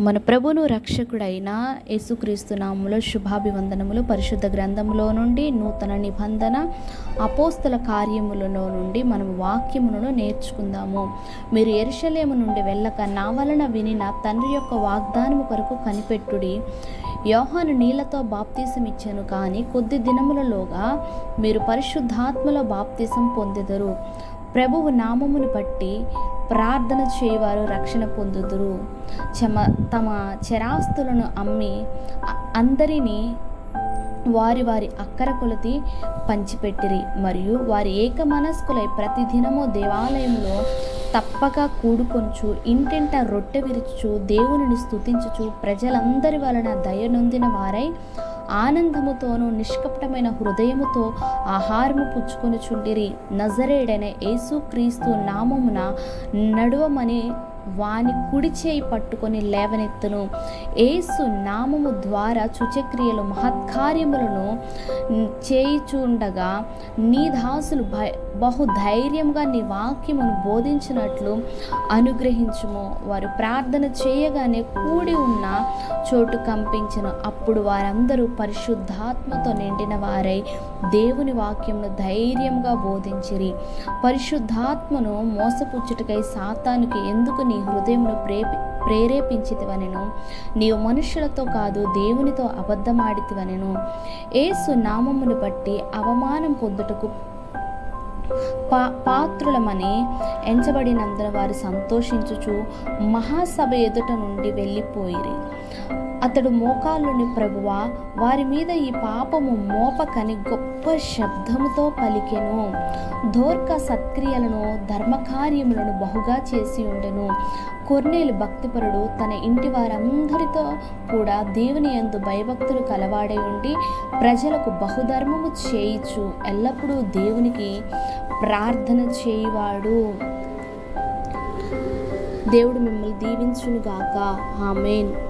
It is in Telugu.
మన ప్రభును రక్షకుడైన యేసుక్రీస్తు నామములో శుభాభివందనములు. పరిశుద్ధ గ్రంథములో నుండి నూతన నిబంధన అపోస్తల కార్యములలో నుండి మనం వాక్యములను నేర్చుకుందాము. మీరు ఎరుషలేము నుండి వెళ్ళక నా వలన వినిన తండ్రి యొక్క వాగ్దానము కొరకు కనిపెట్టుడి. యోహాను నీళ్ళతో బాప్తీసం ఇచ్చాను కానీ కొద్ది దినములలోగా మీరు పరిశుద్ధాత్మలో బాప్తీసం పొందెదరు. ప్రభువు నామమును బట్టి ప్రార్థన చేయవారు రక్షణ పొందుదురు. చమ తమ చరాస్తులను అమ్మి అందరినీ వారి వారి అక్కర కొలతి పంచిపెట్టిరి. మరియు వారి ఏక మనస్కులై ప్రతిదినము దేవాలయంలో తప్పక కూడుకొంచు ఇంటింట రొట్టె విరుచు దేవునిని స్థుతించుచు ప్రజలందరి వలన దయనొందిన వారై ఆనందముతోనూ నిష్కపటమైన హృదయముతో ఆహారము పుచ్చుకొనుచుండిరి. నజరేడైన యేసుక్రీస్తు నామమున నడువమని వాని కుడి చేయి పట్టుకొని లేవనెత్తును. ఏసు నామము ద్వారా చుచక్రియలు మహత్కార్యములను చేయిచుండగా నీ దాసులు భయ బహు ధైర్యంగా నీ వాక్యమును బోధించినట్లు అనుగ్రహించుము. వారు ప్రార్థన చేయగానే కూడి ఉన్న చోటు కంపించను. అప్పుడు వారందరూ పరిశుద్ధాత్మతో నిండిన వారై దేవుని వాక్యమును ధైర్యంగా బోధించిరి. పరిశుద్ధాత్మను మోసపుచ్చుటకై సాతానుకి ఎందుకు నీ హృదయమును ప్రే ప్రేరేపించితివనెను. నీవు మనుషులతో కాదు దేవునితో అబద్ధమాడితివనెను. ఏసు నామమును బట్టి అవమానం పొందుటకు పా పాత్రులమని ఎంచబడినందున వారు సంతోషించుచు మహాసభ ఎదుట నుండి వెళ్ళిపోయిరి. అతడు మోకాళ్ళుని ప్రభువా వారి మీద ఈ పాపము మోపకని గొప్ప శబ్దముతో పలికెను. దోర్క సత్క్రియలను ధర్మకార్యములను బహుగా చేసి ఉండెను. కొర్నేలు భక్తిపరుడు తన ఇంటి వారందరితో కూడా దేవుని ఎందు భయభక్తులు కలవాడై ఉండి ప్రజలకు బహుధర్మము చేయిచు ఎల్లప్పుడూ దేవునికి ప్రార్థన చేయువాడు. దేవుడు మిమ్మల్ని దీవించునుగాక. ఆమెన్.